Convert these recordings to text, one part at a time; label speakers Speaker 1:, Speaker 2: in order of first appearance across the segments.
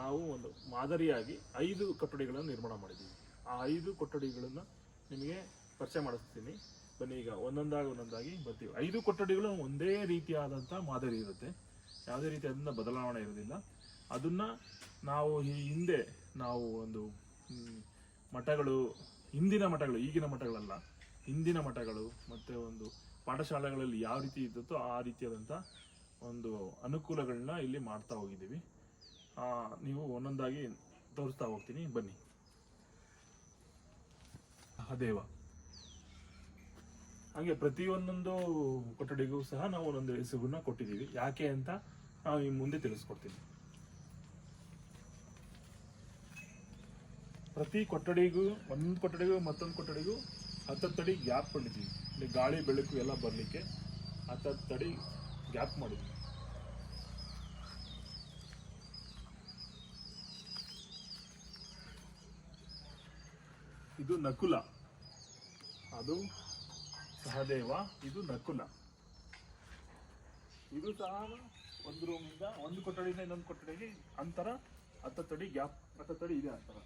Speaker 1: ನಾವು ಒಂದು ಮಾದರಿಯಾಗಿ ಐದು ಕೊಠಡಿಗಳನ್ನು ನಿರ್ಮಾಣ ಮಾಡಿದ್ದೀವಿ. ಆ ಐದು ಕೊಠಡಿಗಳನ್ನು ನಿಮಗೆ ಪರಿಚಯ ಮಾಡಿಸ್ತೀನಿ. ಬನ್ನಿ ಈಗ ಒಂದೊಂದಾಗಿ ಒಂದೊಂದಾಗಿ ಬರ್ತೀವಿ. ಐದು ಕೊಠಡಿಗಳು ಒಂದೇ ರೀತಿಯಾದಂಥ ಮಾದರಿ ಇರುತ್ತೆ. ಯಾವುದೇ ರೀತಿಯಾದಂಥ ಬದಲಾವಣೆ ಇರೋದಿಲ್ಲ ಅದನ್ನು ನಾವು ಈ ಹಿಂದೆ ನಾವು ಒಂದು ಮಠಗಳು, ಹಿಂದಿನ ಮಠಗಳು, ಈಗಿನ ಮಠಗಳಲ್ಲ, ಹಿಂದಿನ ಮಠಗಳು ಮತ್ತು ಒಂದು ಪಾಠಶಾಲೆಗಳಲ್ಲಿ ಯಾವ ರೀತಿ ಇದ್ದತ್ತೋ ಆ ರೀತಿಯಾದಂಥ ಒಂದು ಅನುಕೂಲಗಳನ್ನ ಇಲ್ಲಿ ಮಾಡ್ತಾ ಹೋಗಿದ್ದೀವಿ. ನೀವು ಒಂದೊಂದಾಗಿ ತೋರಿಸ್ತಾ ಹೋಗ್ತೀನಿ, ಬನ್ನಿ. ಸಹದೇವ ಹಾಗೆ ಪ್ರತಿಯೊಂದೊಂದು ಕೊಠಡಿಗೂ ಸಹ ನಾವು ಒಂದೊಂದು ಹೆಸರನ್ನ ಕೊಟ್ಟಿದ್ದೀವಿ. ಯಾಕೆ ಅಂತ ನಾವು ಈ ಮುಂದೆ ತಿಳಿಸ್ಕೊಡ್ತೀನಿ. ಪ್ರತಿ ಕೊಠಡಿಗೂ ಒಂದು ಕೊಠಡಿಗೂ, ಮತ್ತೊಂದು ಕೊಠಡಿಗೂ ಹತ್ತತ್ತಡಿ ಗ್ಯಾಪ್ ಮಾಡಿದ್ದೀವಿ ಗಾಳಿ, ಬೆಳಕು ಎಲ್ಲ ಬರಲಿಕ್ಕೆ ಹತ್ತತ್ತಡಿ ಗ್ಯಾಪ್ ಮಾಡಿದ್ವಿ ಇದು ನಕುಲ. ಅದು ಸಹದೇವ, ಇದು ನಕುಲ. ಇದು ಸಹ ಒಂದು ರೂಮಿಂದ ಒಂದು ಕೊಠಡಿಯಿಂದ ಇನ್ನೊಂದು ಕೊಠಡಿಗೆ ಅಂತರ, ಹತ್ತತ್ತಡಿ ಗ್ಯಾಪ್, ಹತ್ತತ್ತಡಿ ಇದೆ ಅಂತರ.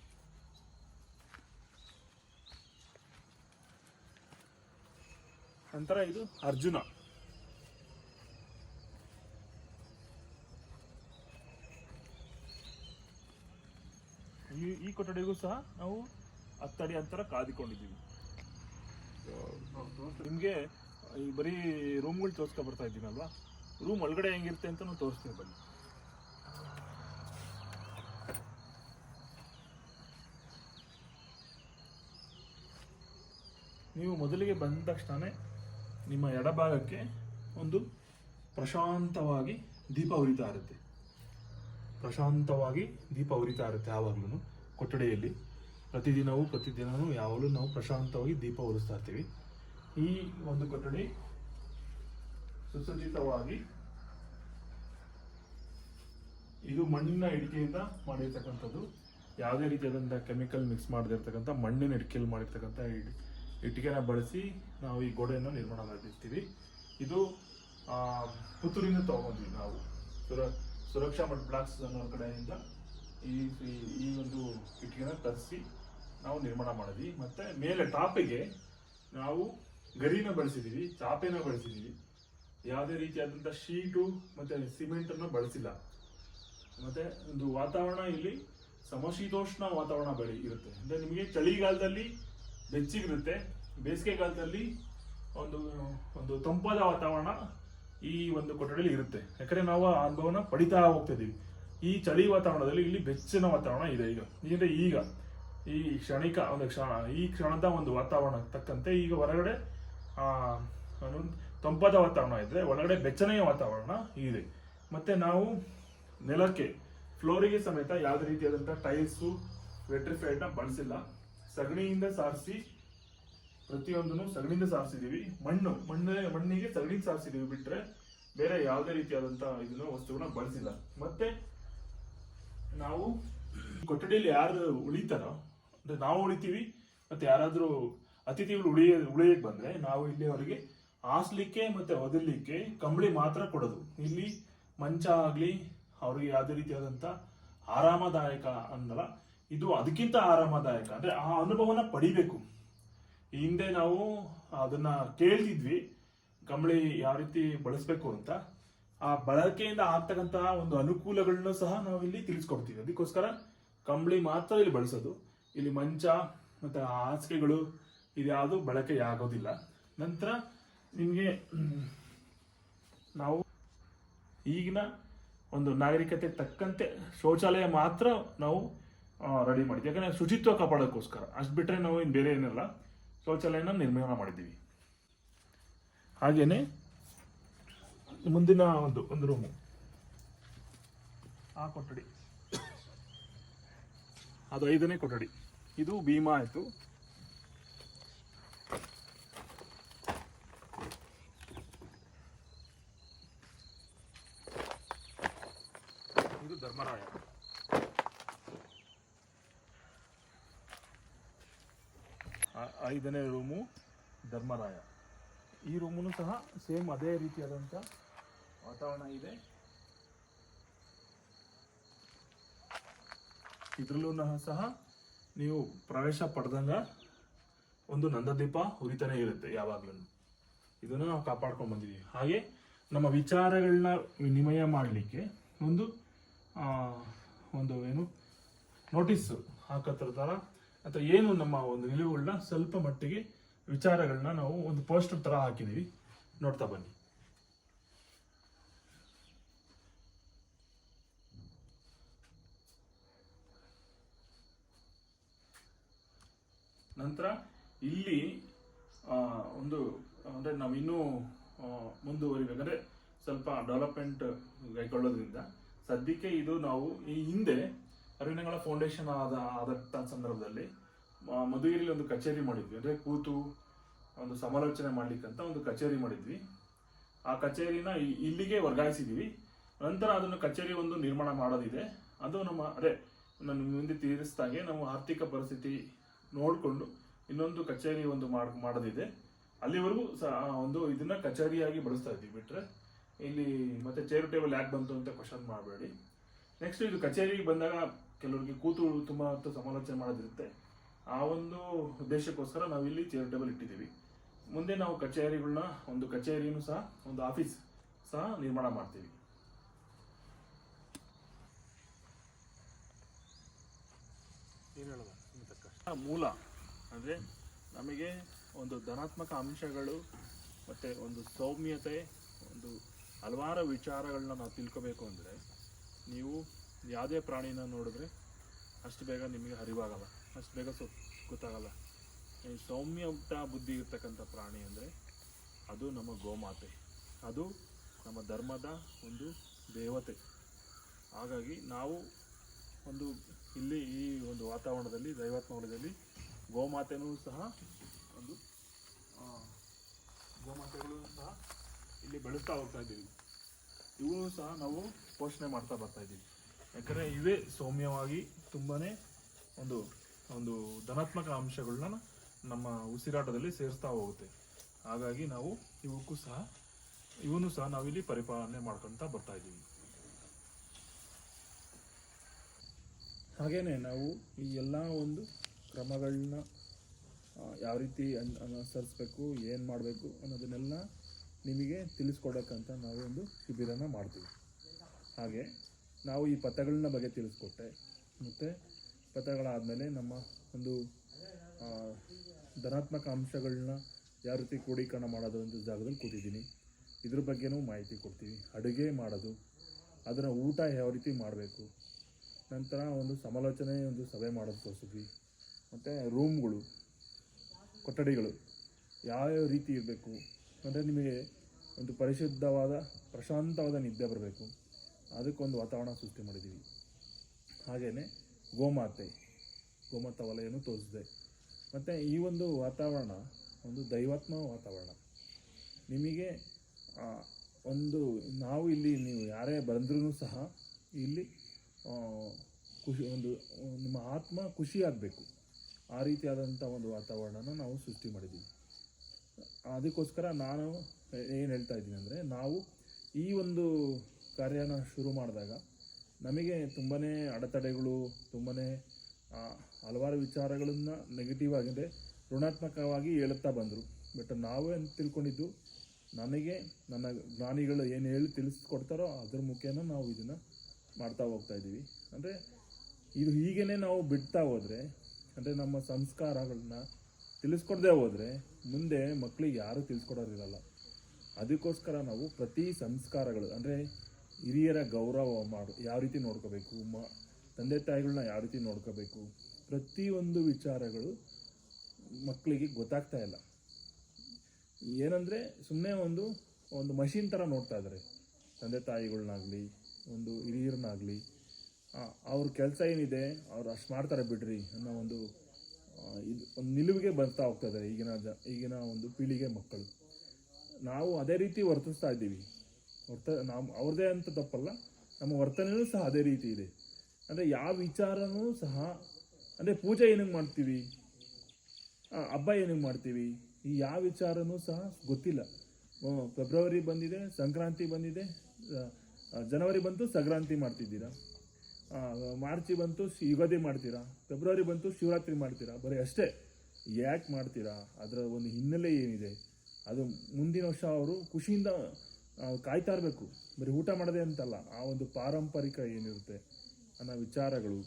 Speaker 1: ನಂತರ ಇದು ಅರ್ಜುನ. ಈ ಈ ಕೊಠಡಿಗೂ ಸಹ ನಾವು ಹತ್ತಡಿ ಅಂತರ ಕಾದಿಕೊಂಡಿದ್ದೀವಿ. ನಿಮಗೆ ಈ ಬರೀ ರೂಮ್ಗಳು ತೋರಿಸ್ಕೊ ಬರ್ತಾ ಇದ್ದೀನಲ್ವಾ? ರೂಮ್ ಒಳಗಡೆ ಹೆಂಗಿರುತ್ತೆ ಅಂತ ನಾವು ತೋರಿಸ್ತೀವಿ ಬನ್ನಿ. ನೀವು ಮೊದಲಿಗೆ ಬಂದ ತಕ್ಷಣ ನಿಮ್ಮ ಎಡಭಾಗಕ್ಕೆ ಒಂದು ಪ್ರಶಾಂತವಾಗಿ ದೀಪ ಉರಿತಾ ಇರುತ್ತೆ. ಪ್ರಶಾಂತವಾಗಿ ದೀಪ ಉರಿತಾ ಇರುತ್ತೆ ಯಾವಾಗ್ಲೂ ಕೊಠಡಿಯಲ್ಲಿ. ಪ್ರತಿದಿನವೂ ಪ್ರತಿದಿನವೂ ಯಾವಾಗಲೂ ನಾವು ಪ್ರಶಾಂತವಾಗಿ ದೀಪ ಉರಿಸ್ತಾ ಇರ್ತೀವಿ. ಈ ಒಂದು ಕೊಠಡಿ ಸುಸಜ್ಜಿತವಾಗಿ ಇದು ಮಣ್ಣಿನ ಇಡಿಕೆಯಿಂದ ಮಾಡಿರ್ತಕ್ಕಂಥದ್ದು. ಯಾವುದೇ ರೀತಿಯಾದಂಥ ಕೆಮಿಕಲ್ ಮಿಕ್ಸ್ ಮಾಡದಿರ್ತಕ್ಕಂಥ ಮಣ್ಣಿನ ಇಡಿಕೆಯಲ್ಲಿ ಮಾಡಿರ್ತಕ್ಕಂಥ ಇಟ್ಟಿಗೆನ ಬಳಸಿ ನಾವು ಈ ಗೋಡೆಯನ್ನು ನಿರ್ಮಾಣ ಮಾಡಿರ್ತೀವಿ. ಇದು ಪುತ್ತೂರಿಂದ ತಗೊಂಡ್ವಿ ನಾವು. ಸುರ, ಸುರಕ್ಷಾ ಮಠ ಬ್ಲಾಕ್ಸ್ ಅನ್ನೋ ಕಡೆಯಿಂದ ಈ- ಈ ಒಂದು ಇಟ್ಟಿಗೆನ ತರಿಸಿ ನಾವು ನಿರ್ಮಾಣ ಮಾಡಿದ್ವಿ. ಮತ್ತೆ ಮೇಲೆ ಟಾಪಿಗೆ ನಾವು ಗರಿನ ಬಳಸಿದೀವಿ, ಚಾಪೆನ ಬಳಸಿದೀವಿ. ಯಾವುದೇ ರೀತಿಯಾದಂಥ ಶೀಟು ಮತ್ತೆ ಸಿಮೆಂಟ್ ಅನ್ನು ಬಳಸಿಲ್ಲ. ಮತ್ತೆ ಒಂದು ವಾತಾವರಣ ಇಲ್ಲಿ ಸಮಶೀತೋಷ್ಣ ವಾತಾವರಣ ಬೆಳಿ ಇರುತ್ತೆ. ಅಂದ್ರೆ ನಿಮಗೆ ಚಳಿಗಾಲದಲ್ಲಿ ಬೆಚ್ಚಗಿರುತ್ತೆ. ಬೇಸಿಗೆಗಾಲದಲ್ಲಿ ಒಂದು ಒಂದು ತಂಪಾದ ವಾತಾವರಣ ಈ ಒಂದು ಕೊಠಡಿಯಲ್ಲಿ ಇರುತ್ತೆ. ಯಾಕಂದರೆ ನಾವು ಆ ಅನುಭವನ ಪಡಿತಾ ಹೋಗ್ತಿದ್ದೀವಿ ಈ ಚಳಿ ವಾತಾವರಣದಲ್ಲಿ ಇಲ್ಲಿ ಬೆಚ್ಚಿನ ವಾತಾವರಣ ಇದೆ ಈಗ. ಈಗ ಈ ಕ್ಷಣಿಕ, ಒಂದು ಕ್ಷಣ, ಈ ಕ್ಷಣದ ಒಂದು ವಾತಾವರಣ ತಕ್ಕಂತೆ ಈಗ ಹೊರಗಡೆ ತಂಪಾದ ವಾತಾವರಣ ಇದೆ ಒಳಗಡೆ ಬೆಚ್ಚನೆಯ ವಾತಾವರಣ ಇದೆ. ಮತ್ತೆ ನಾವು ನೆಲಕ್ಕೆ, ಫ್ಲೋರಿಗೆ ಸಮೇತ ಯಾವುದೇ ರೀತಿಯಾದಂಥ ಟೈಲ್ಸು ನ ಬಳಸಿಲ್ಲ. ಸಗಣಿಯಿಂದ ಸಾರಿಸಿ, ಪ್ರತಿಯೊಂದನ್ನು ಸಗಣಿಯಿಂದ ಸಾರಿಸಿದೀವಿ. ಮಣ್ಣು ಮಣ್ಣು, ಮಣ್ಣಿಗೆ ಸಗಣಿ ಸಾರಿಸಿದೀವಿ ಬಿಟ್ರೆ ಬೇರೆ ಯಾವುದೇ ರೀತಿಯಾದಂಥ ಇದನ್ನು, ವಸ್ತುಗಳನ್ನ ಬಳಸಿಲ್ಲ. ಮತ್ತೆ ನಾವು ಕೊಠಡಿಯಲ್ಲಿ ಯಾರು ಉಳಿತಾರೋ ಅಂದ್ರೆ ನಾವು ಉಳಿತೀವಿ, ಮತ್ತೆ ಯಾರಾದರೂ ಅತಿಥಿಗಳು ಉಳಿಯ ಉಳಿಯಕ್ಕೆ ಬಂದ್ರೆ ನಾವು ಇಲ್ಲಿ ಅವರಿಗೆ ಹಾಸ್ಲಿಕ್ಕೆ ಮತ್ತೆ ಒದಲಿಕ್ಕೆ ಕಂಬಳಿ ಮಾತ್ರ ಕೊಡೋದು. ಇಲ್ಲಿ ಮಂಚ ಆಗ್ಲಿ, ಅವ್ರಿಗೆ ಯಾವುದೇ ರೀತಿಯಾದಂಥ ಆರಾಮದಾಯಕ ಅಂದಲ್ಲ ಇದು ಅದಕ್ಕಿಂತ ಆರಾಮದಾಯಕ. ಅಂದ್ರೆ ಆ ಅನುಭವನ ಪಡಿಬೇಕು. ಹಿಂದೆ ನಾವು ಅದನ್ನ ಕೇಳ್ತಿದ್ವಿ, ಕಂಬಳಿ ಯಾವ ರೀತಿ ಬಳಸಬೇಕು ಅಂತ. ಆ ಬಳಕೆಯಿಂದ ಆಗ್ತಕ್ಕಂತಹ ಒಂದು ಅನುಕೂಲಗಳನ್ನು ಸಹ ನಾವು ಇಲ್ಲಿ ತಿಳಿಸ್ಕೊಡ್ತೀವಿ. ಅದಕ್ಕೋಸ್ಕರ ಕಂಬಳಿ ಮಾತ್ರ ಇಲ್ಲಿ ಬಳಸೋದು. ಇಲ್ಲಿ ಮಂಚ ಮತ್ತೆ ಹಾಸಿಗೆಗಳು ಇದ್ಯಾವುದು ಬಳಕೆ ಆಗೋದಿಲ್ಲ ನಂತರ ನಿಮಗೆ ನಾವು ಈಗಿನ ಒಂದು ನಾಗರಿಕತೆ ತಕ್ಕಂತೆ ಶೌಚಾಲಯ ಮಾತ್ರ ನಾವು ರೆಡಿ ಮಾಡಿದ್ವಿ. ಯಾಕಂದ್ರೆ ಶುಚಿತ್ವ ಕಾಪಾಡೋಕ್ಕೋಸ್ಕರ. ಅಷ್ಟು ಬಿಟ್ಟರೆ ನಾವು ಇನ್ನು ಬೇರೆ ಏನಿಲ್ಲ. ಶೌಚಾಲಯನ ನಿರ್ಮಾಣ ಮಾಡಿದ್ದೀವಿ. ಹಾಗೆಯೇ ಮುಂದಿನ ಒಂದು ಒಂದು ರೂಮು ಆ ಕೊಠಡಿ. ಅದು ಐದನೇ ಕೊಠಡಿ. ಇದು ಭೀಮಾ ಆಯಿತು. ಇದು ಧರ್ಮರಾಯ. ಆ- ಐದನೇ ರೂಮು ಧರ್ಮರಾಯ. ಈ ರೂಮು ಸಹ ಸೇಮ್ ಅದೇ ರೀತಿಯಾದಂಥ ವಾತಾವರಣ ಇದೆ. ಇದ್ರಲ್ಲೂ ಸಹ ನೀವು ಪ್ರವೇಶ ಪಡೆದಂಗ ಒಂದು ನಂದದೀಪ ಉರಿತಾನೆ ಇರುತ್ತೆ ಯಾವಾಗ್ಲೂ. ಇದನ್ನು ನಾವು ಕಾಪಾಡ್ಕೊಂಡು ಬಂದಿದ್ದೀವಿ ಹಾಗೆ ನಮ್ಮ ವಿಚಾರಗಳನ್ನ ವಿನಿಮಯ ಮಾಡಲಿಕ್ಕೆ ಒಂದು ಒಂದು ಏನು ನೋಟಿಸ್ ಹಾಕತ್ರ ಥರ ಅಥವಾ ಏನು ನಮ್ಮ ಒಂದು ನಿಲುವುಗಳನ್ನ ಸ್ವಲ್ಪ ಮಟ್ಟಿಗೆ ವಿಚಾರಗಳನ್ನ ನಾವು ಒಂದು ಪೋಸ್ಟರ್ ಥರ ಹಾಕಿದ್ದೀವಿ ನೋಡ್ತಾ ಬನ್ನಿ. ನಂತರ ಇಲ್ಲಿ ಒಂದು, ಅಂದ್ರೆ ನಾವು ಇನ್ನೂ ಮುಂದುವರಿಬೇಕಂದ್ರೆ ಸ್ವಲ್ಪ ಡೆವಲಪ್ಮೆಂಟ್ ಕೈಗೊಳ್ಳೋದ್ರಿಂದ ಸದ್ಯಕ್ಕೆ ಇದು ನಾವು ಈ ಹಿಂದೆ ಅರಣ್ಯಗಳ ಫೌಂಡೇಶನ್ ಆದ ಆದಂಥ ಸಂದರ್ಭದಲ್ಲಿ ಮಧುಗಿರಿಲಿ ಒಂದು ಕಚೇರಿ ಮಾಡಿದ್ವಿ. ಅಂದ್ರೆ ಕೂತು ಒಂದು ಸಮಾಲೋಚನೆ ಮಾಡಲಿಕ್ಕಂತ ಒಂದು ಕಚೇರಿ ಮಾಡಿದ್ವಿ. ಆ ಕಚೇರಿನ ಇಲ್ಲಿಗೆ ವರ್ಗಾಯಿಸಿದ್ದೀವಿ ನಂತರ ಅದನ್ನು ಕಚೇರಿ ಒಂದು ನಿರ್ಮಾಣ ಮಾಡೋದಿದೆ. ಅದು ನಮ್ಮ, ಅದೇ, ನಾನು ಮುಂದೆ ತೀರಿಸಿದಾಗೆ ನಮ್ಮ ಆರ್ಥಿಕ ಪರಿಸ್ಥಿತಿ ನೋಡಿಕೊಂಡು ಇನ್ನೊಂದು ಕಚೇರಿ ಒಂದು ಮಾಡ್, ಮಾಡೋದಿದೆ. ಅಲ್ಲಿವರೆಗೂ ಸಹ ಒಂದು ಇದನ್ನ ಕಚೇರಿಯಾಗಿ ಬಳಸ್ತಾ ಇದ್ದೀವಿ ಬಿಟ್ರೆ ಇಲ್ಲಿ ಮತ್ತೆ ಚೇರ್ ಟೇಬಲ್ ಯಾಕೆ ಬಂತು ಅಂತ ಕ್ವಶನ್ ಮಾಡಬೇಡಿ. ನೆಕ್ಸ್ಟ್ ಇದು ಕಚೇರಿಗೆ ಬಂದಾಗ ಕೆಲವರಿಗೆ ಕೂತು ತುಂಬ ಹೊತ್ತು ಸಮಾಲೋಚನೆ ಮಾಡೋದಿರುತ್ತೆ. ಆ ಒಂದು ಉದ್ದೇಶಕ್ಕೋಸ್ಕರ ನಾವು ಇಲ್ಲಿ ಚೇರ್ ಟೇಬಲ್ ಇಟ್ಟಿದ್ದೀವಿ. ಮುಂದೆ ನಾವು ಕಚೇರಿಗಳನ್ನ ಒಂದು ಕಚೇರಿನೂ ಸಹ, ಒಂದು ಆಫೀಸ್ ಸಹ ನಿರ್ಮಾಣ ಮಾಡ್ತೀವಿ. ಏನು ಹೇಳೋದು ಮೂಲ ಅಂದರೆ ನಮಗೆ ಒಂದು ಧನಾತ್ಮಕ ಅಂಶಗಳು ಮತ್ತು ಒಂದು ಸೌಮ್ಯತೆ, ಒಂದು ಹಲವಾರು ವಿಚಾರಗಳನ್ನ ನಾವು ತಿಳ್ಕೊಬೇಕು ಅಂದರೆ ನೀವು ಯಾವುದೇ ಪ್ರಾಣಿನ ನೋಡಿದ್ರೆ ಅಷ್ಟು ಬೇಗ ನಿಮಗೆ ಅರಿವಾಗಲ್ಲ ಅಷ್ಟು ಬೇಗ ಸೊ, ಗೊತ್ತಾಗಲ್ಲ. ಈ ಸೌಮ್ಯಯುಕ್ತ ಬುದ್ಧಿ ಇರ್ತಕ್ಕಂಥ ಪ್ರಾಣಿ ಅಂದರೆ ಅದು ನಮ್ಮ ಗೋಮಾತೆ, ಅದು ನಮ್ಮ ಧರ್ಮದ ಒಂದು ದೇವತೆ. ಹಾಗಾಗಿ ನಾವು ಒಂದು ಇಲ್ಲಿ ಈ ಒಂದು ವಾತಾವರಣದಲ್ಲಿ ದೈವಾತ್ಮವನದಲ್ಲಿ ಗೋಮಾತೆನೂ ಸಹ ಒಂದು ಗೋಮಾತೆಗಳು ಸಹ ಇಲ್ಲಿ ಬೆಳೆಸ್ತಾ ಹೋಗ್ತಾ ಇದ್ದೀವಿ. ಇವು ಸಹ ನಾವು ಪೋಷಣೆ ಮಾಡ್ತಾ ಬರ್ತಾ ಇದ್ದೀವಿ. ಯಾಕಂದರೆ ಇವೇ ಸೌಮ್ಯವಾಗಿ ತುಂಬಾ ಒಂದು ಒಂದು ಧನಾತ್ಮಕ ಅಂಶಗಳನ್ನ ನಮ್ಮ ಉಸಿರಾಟದಲ್ಲಿ ಸೇರಿಸ್ತಾ ಹೋಗುತ್ತೆ. ಹಾಗಾಗಿ ನಾವು ಇವಕ್ಕೂ ಸಹ, ಇವನು ಸಹ ನಾವಿಲ್ಲಿ ಪರಿಪಾಲನೆ ಮಾಡ್ಕೊತಾ ಬರ್ತಾ ಇದ್ದೀವಿ. ಹಾಗೇನೆ ನಾವು ಈ ಎಲ್ಲ ಒಂದು ಕ್ರಮಗಳನ್ನ ಯಾವ ರೀತಿ ಅನ್- ಅನುಸರಿಸ್ಬೇಕು, ಏನು ಮಾಡಬೇಕು ಅನ್ನೋದನ್ನೆಲ್ಲ ನಿಮಗೆ ತಿಳಿಸ್ಕೊಡೋಕ್ಕಂತ ನಾವು ಒಂದು ಶಿಬಿರನ ಮಾಡ್ತೀವಿ. ಹಾಗೆ ನಾವು ಈ ಪಥಗಳನ್ನ ಬಗ್ಗೆ ತಿಳಿಸ್ಕೊಟ್ಟೆ. ಮತ್ತು ಪಥಗಳಾದಮೇಲೆ ನಮ್ಮ ಒಂದು ಧನಾತ್ಮಕ ಅಂಶಗಳನ್ನ ಯಾವ ರೀತಿ ಕ್ರೋಢೀಕರಣ ಮಾಡೋದು ಅಂತ ಜಾಗದಲ್ಲಿ ಕೂತಿದ್ದೀನಿ. ಇದ್ರ ಬಗ್ಗೆನೂ ಮಾಹಿತಿ ಕೊಡ್ತೀವಿ. ಅಡುಗೆ ಮಾಡೋದು, ಅದರ ಊಟ ಯಾವ ರೀತಿ ಮಾಡಬೇಕು ನಂತರ ಒಂದು ಸಮಾಲೋಚನೆ, ಒಂದು ಸಭೆ ಮಾಡೋದು ತೋರಿಸಿದ್ವಿ. ಮತ್ತು ರೂಮ್ಗಳು ಕೊಠಡಿಗಳು, ಯಾವ್ಯಾವ ರೀತಿ ಇರಬೇಕು? ಅಂದರೆ ನಿಮಗೆ ಒಂದು ಪರಿಶುದ್ಧವಾದ, ಪ್ರಶಾಂತವಾದ ನಿದ್ದೆ ಬರಬೇಕು. ಅದಕ್ಕೊಂದು ವಾತಾವರಣ ಸೃಷ್ಟಿ ಮಾಡಿದ್ದೀವಿ. ಹಾಗೆಯೇ ಗೋಮಾತೆ, ಗೋಮಾತ ವಲಯನೂ ತೋರಿಸಿದೆ. ಮತ್ತು ಈ ಒಂದು ವಾತಾವರಣ, ಒಂದು ದೈವಾತ್ಮ ವಾತಾವರಣ. ನಿಮಗೆ ಒಂದು, ನಾವು ಇಲ್ಲಿ, ನೀವು ಯಾರೇ ಬಂದ್ರೂ ಸಹ ಇಲ್ಲಿ ಖುಷಿ, ಒಂದು, ನಿಮ್ಮ ಆತ್ಮ ಖುಷಿಯಾಗಬೇಕು. ಆ ರೀತಿಯಾದಂಥ ಒಂದು ವಾತಾವರಣನ ನಾವು ಸೃಷ್ಟಿ ಮಾಡಿದ್ದೀವಿ. ಅದಕ್ಕೋಸ್ಕರ ನಾನು ಏನು ಹೇಳ್ತಾ ಇದ್ದೀನಿ ಅಂದರೆ, ನಾವು ಈ ಒಂದು ಕಾರ್ಯನ ಶುರು ಮಾಡಿದಾಗ ನಮಗೆ ತುಂಬಾ ಅಡೆತಡೆಗಳು ತುಂಬಾ ಹಲವಾರು ವಿಚಾರಗಳನ್ನು ನೆಗೆಟಿವ್ ಆಗಿದೆ ಋಣಾತ್ಮಕವಾಗಿ ಹೇಳುತ್ತಾ ಬಂದರು. ಬಟ್ ನಾವೇ ತಿಳ್ಕೊಂಡಿದ್ದು, ನನಗೆ ನನ್ನ ಜ್ಞಾನಿಗಳು ಏನು ಹೇಳಿ ತಿಳಿಸ್ಕೊಡ್ತಾರೋ ಅದ್ರ ಮುಖೇನ ನಾವು ಇದನ್ನು ಮಾಡ್ತಾ ಹೋಗ್ತಾ ಇದ್ದೀವಿ. ಅಂದರೆ ಇದು ಹೀಗೇ ನಾವು ಬಿಡ್ತಾ ಹೋದರೆ, ಅಂದರೆ ನಮ್ಮ ಸಂಸ್ಕಾರಗಳನ್ನ ತಿಳಿಸ್ಕೊಡದೆ ಹೋದರೆ, ಮುಂದೆ ಮಕ್ಕಳಿಗೆ ಯಾರೂ ತಿಳಿಸ್ಕೊಡೋರಿರಲ್ಲ ಅದಕ್ಕೋಸ್ಕರ ನಾವು ಪ್ರತಿ ಸಂಸ್ಕಾರಗಳು, ಅಂದರೆ ಹಿರಿಯರ ಗೌರವ ಮಾಡು, ಯಾವ ರೀತಿ ನೋಡ್ಕೋಬೇಕು, ಮ, ತಂದೆ ತಾಯಿಗಳನ್ನ ಯಾವ ರೀತಿ ನೋಡ್ಕೋಬೇಕು, ಪ್ರತಿಯೊಂದು ವಿಚಾರಗಳು ಮಕ್ಕಳಿಗೆ ಗೊತ್ತಾಗ್ತಾ ಇಲ್ಲ. ಏನಂದರೆ ಸುಮ್ಮನೆ ಒಂದು ಒಂದು ಮಷಿನ್ ಥರ ನೋಡ್ತಾ ಇದ್ದಾರೆ ತಂದೆ ತಾಯಿಗಳನ್ನಾಗಲಿ ಒಂದು ಹಿರಿಯರನ್ನಾಗಲಿ ಅವ್ರ ಕೆಲಸ ಏನಿದೆ, ಅವ್ರು ಅಷ್ಟು ಮಾಡ್ತಾರೆ ಬಿಡ್ರಿ ಅನ್ನೋ ಒಂದು ಇದು, ಒಂದು ನಿಲುವಿಗೆ ಬರ್ತಾ ಹೋಗ್ತಾ ಇದ್ದಾರೆ ಈಗಿನ ಜ, ಈಗಿನ ಒಂದು ಪೀಳಿಗೆ ಮಕ್ಕಳು. ನಾವು ಅದೇ ರೀತಿ ವರ್ತಿಸ್ತಾ ಇದ್ದೀವಿ. ವರ್ತ, ನಾವು ಅವ್ರದ್ದೇ ಅಂತ ತಪ್ಪಲ್ಲ, ನಮ್ಮ ವರ್ತನೆಯೂ ಸಹ ಅದೇ ರೀತಿ ಇದೆ. ಅಂದರೆ ಯಾವ ವಿಚಾರನೂ ಸಹ, ಅಂದರೆ ಪೂಜೆ ಏನಕ್ಕೆ ಮಾಡ್ತೀವಿ? ಹಬ್ಬ ಏನಕ್ಕೆ ಮಾಡ್ತೀವಿ? ಈ ಯಾವ ವಿಚಾರನೂ ಸಹ ಗೊತ್ತಿಲ್ಲ. ಫೆಬ್ರವರಿ ಬಂದಿದೆ, ಸಂಕ್ರಾಂತಿ ಬಂದಿದೆ ಜನವರಿ ಬಂತು, ಸಂಕ್ರಾಂತಿ ಮಾಡ್ತಿದ್ದೀರಾ? ಮಾರ್ಚಿ ಬಂತು ಯುಗಾದಿ ಮಾಡ್ತೀರಾ? ಫೆಬ್ರವರಿ ಬಂತು, ಶಿವರಾತ್ರಿ ಮಾಡ್ತೀರಾ? ಬರೀ ಅಷ್ಟೇ? ಯಾಕೆ ಮಾಡ್ತೀರಾ? ಅದರ ಒಂದು ಹಿನ್ನೆಲೆ ಏನಿದೆ? ಅದು ಮುಂದಿನ ವರ್ಷ ಅವರು ಖುಷಿಯಿಂದ ಕಾಯ್ತಾ ಇರಬೇಕು. ಬರೀ ಊಟ ಮಾಡದೆ ಅಂತಲ್ಲ, ಆ ಒಂದು ಪಾರಂಪರಿಕ ಏನಿರುತ್ತೆ, ಅನ್ನೋ ವಿಚಾರಗಳು,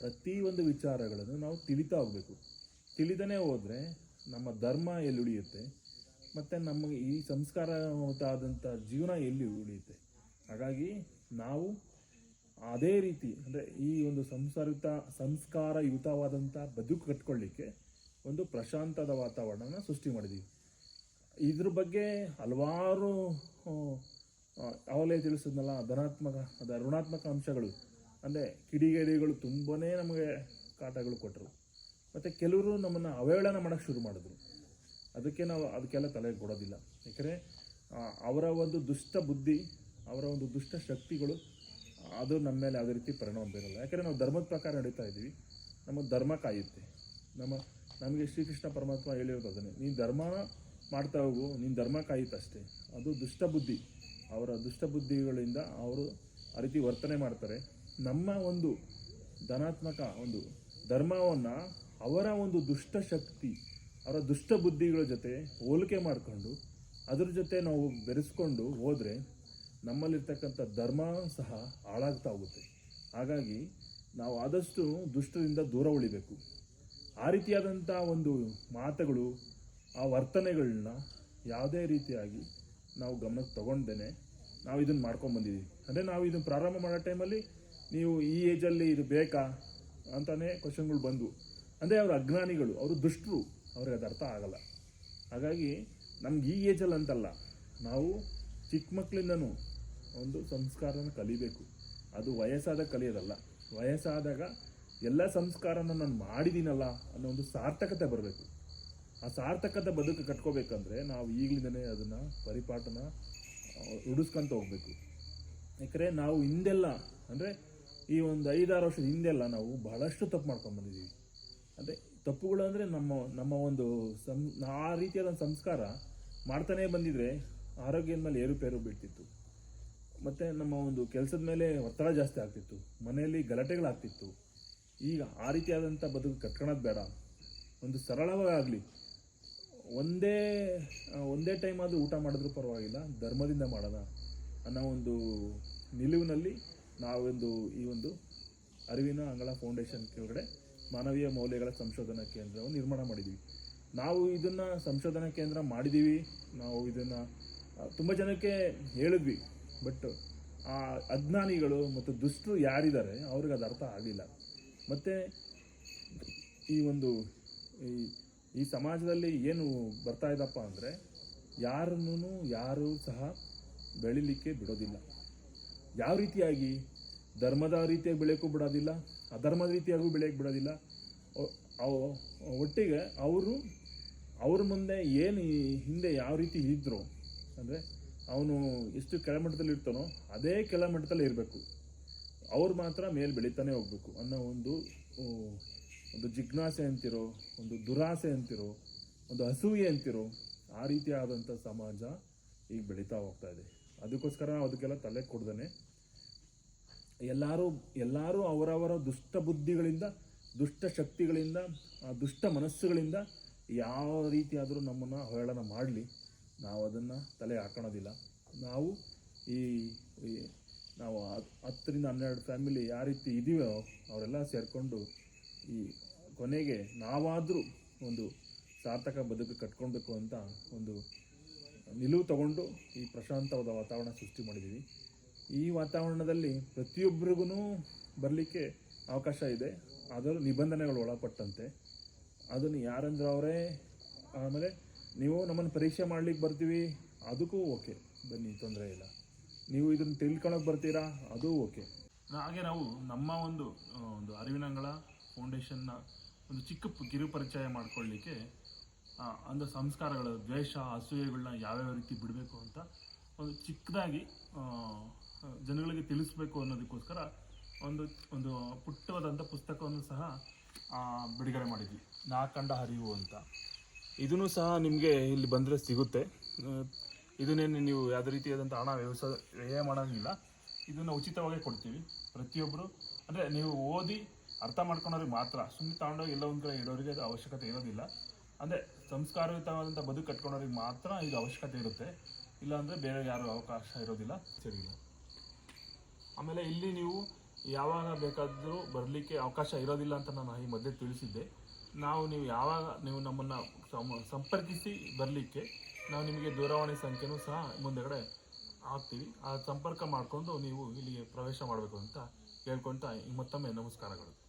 Speaker 1: ಪ್ರತಿ ಒಂದು ವಿಚಾರಗಳನ್ನು ನಾವು ತಿಳಿತಾ ಹೋಗಬೇಕು. ತಿಳಿದನೇ ಹೋದರೆ ನಮ್ಮ ಧರ್ಮ ಎಲ್ಲಿ ಉಳಿಯುತ್ತೆ? ಮತ್ತು ನಮಗೆ ಈ ಸಂಸ್ಕಾರವಾದಂಥ ಜೀವನ ಎಲ್ಲಿ ಉಳಿಯುತ್ತೆ? ಹಾಗಾಗಿ ನಾವು ಅದೇ ರೀತಿ, ಅಂದರೆ ಈ ಒಂದು ಸಂಸಾರಯುತ ಸಂಸ್ಕಾರಯುತವಾದಂಥ ಬದುಕು ಕಟ್ಕೊಳ್ಳಿಕ್ಕೆ ಒಂದು ಪ್ರಶಾಂತದ ವಾತಾವರಣನ ಸೃಷ್ಟಿ ಮಾಡಿದ್ದೀವಿ ಇದ್ರ ಬಗ್ಗೆ ಹಲವಾರು ಅವಲೇ ತಿಳಿಸಿದ್ನಲ್ಲ, ಧನಾತ್ಮಕ, ಅದ ಋಣಾತ್ಮಕ ಅಂಶಗಳು. ಅಂದರೆ ಕಿಡಿಗೇಡಿಗಳು ತುಂಬಾ ನಮಗೆ ಕಾಟಗಳು ಕೊಟ್ಟರು ಮತ್ತು ಕೆಲವರು ನಮ್ಮನ್ನು ಅವಹೇಳನ ಮಾಡೋಕ್ಕೆ ಶುರು ಮಾಡಿದ್ರು. ಅದಕ್ಕೆ ನಾವು ಅದಕ್ಕೆಲ್ಲ ತಲೆ ಕೊಡೋದಿಲ್ಲ. ಯಾಕಂದರೆ ಅವರ ಒಂದು ದುಷ್ಟ ಬುದ್ಧಿ ಅವರ ಒಂದು ದುಷ್ಟ ಶಕ್ತಿಗಳು, ಅದು ನಮ್ಮ ಮೇಲೆ ಯಾವುದೇ ರೀತಿ ಪರಿಣಾಮ ಬೀರಲ್ಲ. ಯಾಕಂದರೆ ನಾವು ಧರ್ಮದ ಪ್ರಕಾರ ನಡೀತಾ ಇದ್ದೀವಿ. ನಮ್ಮ ಧರ್ಮ ಕಾಯುತ್ತೆ. ನಮ್ಮ, ನಮಗೆ ಶ್ರೀಕೃಷ್ಣ ಪರಮಾತ್ಮ ಹೇಳಿರೋದು ಅದನ್ನೇ. ನೀನು ಧರ್ಮನ ಮಾಡ್ತಾ ಹೋಗು, ನೀನು ಧರ್ಮ ಕಾಯುತ್ತಷ್ಟೇ ಅದು ದುಷ್ಟ ಬುದ್ಧಿ. ಅವರ ದುಷ್ಟ ಬುದ್ಧಿಗಳಿಂದ ಅವರು ಆ ರೀತಿ ವರ್ತನೆ ಮಾಡ್ತಾರೆ. ನಮ್ಮ ಒಂದು ಧನಾತ್ಮಕ ಒಂದು ಧರ್ಮವನ್ನು ಅವರ ಒಂದು ದುಷ್ಟ ಶಕ್ತಿ, ಅವರ ದುಷ್ಟ ಬುದ್ಧಿಗಳ ಜೊತೆ ಹೋಲಿಕೆ ಮಾಡಿಕೊಂಡು, ಅದ್ರ ಜೊತೆ ನಾವು ಬೆರೆಸ್ಕೊಂಡು ಹೋದರೆ ನಮ್ಮಲ್ಲಿರ್ತಕ್ಕಂಥ ಧರ್ಮ ಸಹ ಹಾಳಾಗ್ತಾ ಹೋಗುತ್ತೆ. ಹಾಗಾಗಿ ನಾವು ಆದಷ್ಟು ದುಷ್ಟರಿಂದ ದೂರ ಉಳಿಬೇಕು. ಆ ರೀತಿಯಾದಂಥ ಒಂದು ಮಾತುಗಳು, ಆ ವರ್ತನೆಗಳನ್ನ ಯಾವುದೇ ರೀತಿಯಾಗಿ ನಾವು ಗಮನಕ್ಕೆ ತಗೊಂಡೇನೆ ನಾವು ಇದನ್ನು ಮಾಡ್ಕೊಂಡು ಬಂದಿದ್ದೀವಿ ಅಂದರೆ ನಾವು ಇದನ್ನು ಪ್ರಾರಂಭ ಮಾಡೋ ಟೈಮಲ್ಲಿ ನೀವು ಈ ಏಜಲ್ಲಿ ಇದು ಬೇಕಾ ಅಂತಲೇ ಕ್ವಶನ್ಗಳು ಬಂದವು. ಅಂದರೆ ಅವರು ಅಜ್ಞಾನಿಗಳು, ಅವರು ದುಷ್ಟರು, ಅವ್ರಿಗೆ ಅದು ಅರ್ಥ ಆಗಲ್ಲ. ಹಾಗಾಗಿ ನಮ್ಗೆ ಈ ಏಜಲ್ಲಿ ಅಂತಲ್ಲ, ನಾವು ಚಿಕ್ಕ ಮಕ್ಕಳಿಂದನೂ ಒಂದು ಸಂಸ್ಕಾರನ ಕಲಿಬೇಕು. ಅದು ವಯಸ್ಸಾದಾಗ ಕಲಿಯೋದಲ್ಲ. ವಯಸ್ಸಾದಾಗ ಎಲ್ಲ ಸಂಸ್ಕಾರನ ನಾನು ಮಾಡಿದ್ದೀನಲ್ಲ ಅನ್ನೋ ಒಂದು ಸಾರ್ಥಕತೆ ಬರಬೇಕು. ಆ ಸಾರ್ಥಕತೆ ಬದುಕು ಕಟ್ಕೋಬೇಕಂದ್ರೆ ನಾವು ಈಗಲಿಂದನೇ ಅದನ್ನು ಪರಿಪಾಠನ ರೂಢಿಸ್ಕೊಂತ ಹೋಗ್ಬೇಕು. ಯಾಕಂದರೆ ನಾವು ಹಿಂದೆಲ್ಲ, ಅಂದರೆ ಈ ಒಂದು ಐದಾರು ವರ್ಷದ ಹಿಂದೆಲ್ಲ ನಾವು ಬಹಳಷ್ಟು ತಪ್ಪು ಮಾಡ್ಕೊಂಡು ಬಂದಿದ್ದೀವಿ ಅದೇ ತಪ್ಪುಗಳು ಅಂದರೆ ನಮ್ಮ ನಮ್ಮ ಒಂದು ಸಂ, ಆ ರೀತಿಯಾದ ಸಂಸ್ಕಾರ ಮಾಡ್ತಾನೇ ಬಂದಿದ್ರೆ ಆರೋಗ್ಯದ ಮೇಲೆ ಏರುಪೇರು ಬೀಳ್ತಿತ್ತು. ಮತ್ತು ನಮ್ಮ ಒಂದು ಕೆಲಸದ ಮೇಲೆ ಒತ್ತಡ ಜಾಸ್ತಿ ಆಗ್ತಿತ್ತು. ಮನೆಯಲ್ಲಿ ಗಲಾಟೆಗಳಾಗ್ತಿತ್ತು. ಈಗ ಆ ರೀತಿಯಾದಂಥ ಬದುಕು ಕಟ್ಕೊಳೋದು ಬೇಡ. ಒಂದು ಸರಳವಾಗಲಿ. ಒಂದೇ ಒಂದೇ ಟೈಮ್ ಆದರೂ ಊಟ ಮಾಡಿದ್ರೂ ಪರವಾಗಿಲ್ಲ, ಧರ್ಮದಿಂದ ಮಾಡೋಣ ಅನ್ನೋ ಒಂದು ನಿಲುವಿನಲ್ಲಿ ನಾವೊಂದು ಈ ಒಂದು ಅರಿವಿನ ಅಂಗಳ ಫೌಂಡೇಶನ್ ಕೆಳಗಡೆ ಮಾನವೀಯ ಮೌಲ್ಯಗಳ ಸಂಶೋಧನಾ ಕೇಂದ್ರವನ್ನು ನಿರ್ಮಾಣ ಮಾಡಿದ್ದೀವಿ ನಾವು ಇದನ್ನು ಸಂಶೋಧನಾ ಕೇಂದ್ರ ಮಾಡಿದ್ದೀವಿ ನಾವು ಇದನ್ನು ತುಂಬ ಜನಕ್ಕೆ ಹೇಳಿದ್ವಿ. ಬಟ್ ಆ ಅಜ್ಞಾನಿಗಳು ಮತ್ತು ದುಷ್ಟರು ಯಾರಿದ್ದಾರೆ, ಅವ್ರಿಗೆ ಅದು ಅರ್ಥ ಆಗಲಿಲ್ಲ ಮತ್ತು ಈ ಒಂದು, ಈ ಈ ಸಮಾಜದಲ್ಲಿ ಏನು ಬರ್ತಾ ಇದ್ದಪ್ಪ ಅಂದರೆ, ಯಾರನ್ನೂ ಯಾರೂ ಸಹ ಬೆಳಿಲಿಕ್ಕೆ ಬಿಡೋದಿಲ್ಲ. ಯಾವ ರೀತಿಯಾಗಿ? ಧರ್ಮದ ರೀತಿಯಾಗಿ ಬೆಳೆಯೋಕ್ಕೂ ಬಿಡೋದಿಲ್ಲ, ಅಧರ್ಮದ ರೀತಿಯಾಗೂ ಬೆಳೆಯಕ್ಕೆ ಬಿಡೋದಿಲ್ಲ. ಒಟ್ಟಿಗೆ ಅವರು, ಅವ್ರ ಮುಂದೆ ಏನು ಹಿಂದೆ ಯಾವ ರೀತಿ ಇದ್ದರು ಅಂದರೆ ಅವನು ಎಷ್ಟು ಕೆಳಮಟ್ಟದಲ್ಲಿ ಇರ್ತಾನೋ ಅದೇ ಕೆಳಮಟ್ಟದಲ್ಲಿ ಇರಬೇಕು. ಅವ್ರು ಮಾತ್ರ ಮೇಲೆ ಬೆಳೀತಾನೆ ಹೋಗ್ಬೇಕು. ಅನ್ನೋ ಒಂದು ಒಂದು ಜಿಜ್ಞಾಸೆ ಅಂತಿರೋ, ಒಂದು ದುರಾಸೆ ಅಂತಿರೋ, ಒಂದು ಅಸೂಯೆ ಅಂತಿರೋ ಆ ರೀತಿಯಾದಂಥ ಸಮಾಜ ಈಗ ಬೆಳೀತಾ ಹೋಗ್ತಾ ಇದೆ. ಅದಕ್ಕೋಸ್ಕರ ಅದಕ್ಕೆಲ್ಲ ತಲೆ ಕೊಡ್ದೇ ಎಲ್ಲರೂ ಎಲ್ಲರೂ ಅವರವರ ದುಷ್ಟ ಬುದ್ಧಿಗಳಿಂದ, ದುಷ್ಟ ಶಕ್ತಿಗಳಿಂದ ದುಷ್ಟ ಮನಸ್ಸುಗಳಿಂದ ಯಾವ ರೀತಿಯಾದರೂ ನಮ್ಮನ್ನು ಅವಹೇಳನ ಮಾಡಲಿ. ನಾವು ಅದನ್ನು ತಲೆ ಹಾಕೋಣೋದಿಲ್ಲ ನಾವು ಈ ನಾವು ಹತ್- ಹತ್ತರಿಂದ ಹನ್ನೆರಡು ಫ್ಯಾಮಿಲಿ ಯಾವ ರೀತಿ ಇದೀವೋ ಅವರೆಲ್ಲ ಸೇರಿಕೊಂಡು ಈ ಕೊನೆಗೆ ನಾವಾದರೂ ಒಂದು ಸಾರ್ಥಕ ಬದುಕು ಕಟ್ಕೊಳ್ಬೇಕು ಅಂತ ಒಂದು ನಿಲುವು ತಗೊಂಡು ಈ ಪ್ರಶಾಂತವಾದ ವಾತಾವರಣ ಸೃಷ್ಟಿ ಮಾಡಿದ್ದೀವಿ. ಈ ವಾತಾವರಣದಲ್ಲಿ ಪ್ರತಿಯೊಬ್ಬರಿಗೂ ಬರಲಿಕ್ಕೆ ಅವಕಾಶ ಇದೆ. ಅದರ ನಿಬಂಧನೆಗಳು ಒಳಪಟ್ಟಂತೆ. ಅದನ್ನು ಯಾರಂದ್ರೆ ಅವರೇ, ಆಮೇಲೆ ನೀವು ನಮ್ಮನ್ನು ಪರೀಕ್ಷೆ ಮಾಡಲಿಕ್ಕೆ ಬರ್ತೀವಿ, ಅದಕ್ಕೂ ಓಕೆ. ಬನ್ನಿ, ತೊಂದರೆ ಇಲ್ಲ. ನೀವು ಇದನ್ನು ತಿಳ್ಕೊಳಕ್ಕೆ ಬರ್ತೀರಾ, ಅದು ಓಕೆ. ಹಾಗೆ ನಾವು ನಮ್ಮ ಒಂದು ಒಂದು ಅರಿವಿನಂಗಳ ಫೌಂಡೇಶನ್ನ ಒಂದು ಚಿಕ್ಕ ಕಿರು ಪರಿಚಯ ಮಾಡ್ಕೊಳ್ಳಿಕ್ಕೆ ಅಂದರೆ ಸಂಸ್ಕಾರಗಳು ದ್ವೇಷ ಅಸೂಯೆಗಳನ್ನ ಯಾವ್ಯಾವ ರೀತಿ ಬಿಡಬೇಕು ಅಂತ ಒಂದು ಚಿಕ್ಕದಾಗಿ ಜನಗಳಿಗೆ ತಿಳಿಸ್ಬೇಕು ಅನ್ನೋದಕ್ಕೋಸ್ಕರ ಒಂದು ಒಂದು ಪುಟ್ಟವಾದಂಥ ಪುಸ್ತಕವನ್ನು ಸಹ ಬಿಡುಗಡೆ ಮಾಡಿದ್ವಿ. ನಾ ಕಂಡ ಹರಿವು ಅಂತ. ಇದನ್ನು ಸಹ ನಿಮಗೆ ಇಲ್ಲಿ ಬಂದರೆ ಸಿಗುತ್ತೆ. ಇದನ್ನೇನು ನೀವು ಯಾವುದೇ ರೀತಿಯಾದಂಥ ಹಣ ವ್ಯವಸಾಯ ವ್ಯಯ ಮಾಡೋಂಗಿಲ್ಲ. ಇದನ್ನು ಉಚಿತವಾಗೇ ಕೊಡ್ತೀವಿ. ಪ್ರತಿಯೊಬ್ಬರು ಅಂದರೆ ನೀವು ಓದಿ ಅರ್ಥ ಮಾಡ್ಕೊಳೋರಿಗೆ ಮಾತ್ರ ಸುಮ್ಮನೆ ತಗೊಂಡೋಗಿ ಎಲ್ಲ ಒಂದು ಕಡೆ ಇಡೋರಿಗೆ ಅದು ಅವಶ್ಯಕತೆ ಇರೋದಿಲ್ಲ. ಅಂದರೆ ಸಂಸ್ಕಾರಯುತವಾದಂಥ ಬದುಕು ಕಟ್ಕೊಳೋರಿಗೆ ಮಾತ್ರ ಇದು ಅವಶ್ಯಕತೆ ಇರುತ್ತೆ. ಇಲ್ಲಾಂದರೆ ಬೇರೆ ಯಾರು ಅವಕಾಶ ಇರೋದಿಲ್ಲ. ಸರಿಯಿಲ್ಲ. ಆಮೇಲೆ ಇಲ್ಲಿ ನೀವು ಯಾವಾಗ ಬೇಕಾದರೂ ಬರಲಿಕ್ಕೆ ಅವಕಾಶ ಇರೋದಿಲ್ಲ ಅಂತ ನಾನು ಈ ಮಧ್ಯೆ ತಿಳಿಸಿದ್ದೆ. ನಾವು ನೀವು ಯಾವಾಗ ನೀವು ನಮ್ಮನ್ನು ಸಂಪರ್ಕಿಸಿ ಬರಲಿಕ್ಕೆ ನಾವು ನಿಮಗೆ ದೂರವಾಣಿ ಸಂಖ್ಯೆನೂ ಸಹ ಮುಂದೆಗಡೆ ಹಾಕ್ತೀವಿ. ಆ ಸಂಪರ್ಕ ಮಾಡಿಕೊಂಡು ನೀವು ಇಲ್ಲಿಗೆ ಪ್ರವೇಶ ಮಾಡಬೇಕು ಅಂತ ಹೇಳ್ಕೊಳ್ತಾ ಮತ್ತೊಮ್ಮೆ ನಮಸ್ಕಾರಗಳು.